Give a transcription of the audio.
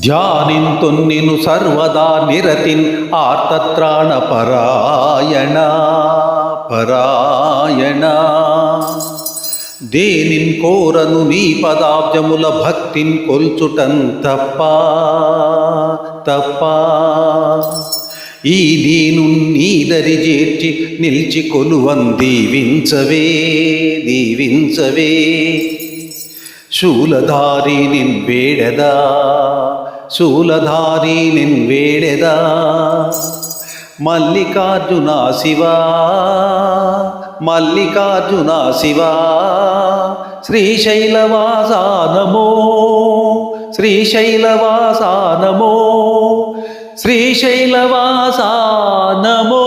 ధ్యానింతున్నిను సర్వదా నిరతిన్ ఆర్తత్రాణ పరాయణ పరాయణ. దేనిన్ కోరను నీ పదాబ్జముల భక్తిన్ కొల్చుటన్ తప్ప తప్ప. ఈ దీను నీదరి చేర్చి నిలిచి కొలువన్ దీవించవే దీవించవే. శూలధారి నిన్ వేడదా శూలధారి నిన్ వేడెదా? మల్లికార్జున శివా? మల్లికార్జున శివా? శ్రీశైలవాసానమో? శ్రీశైలవాసానమో? శ్రీశైలవాసానమో?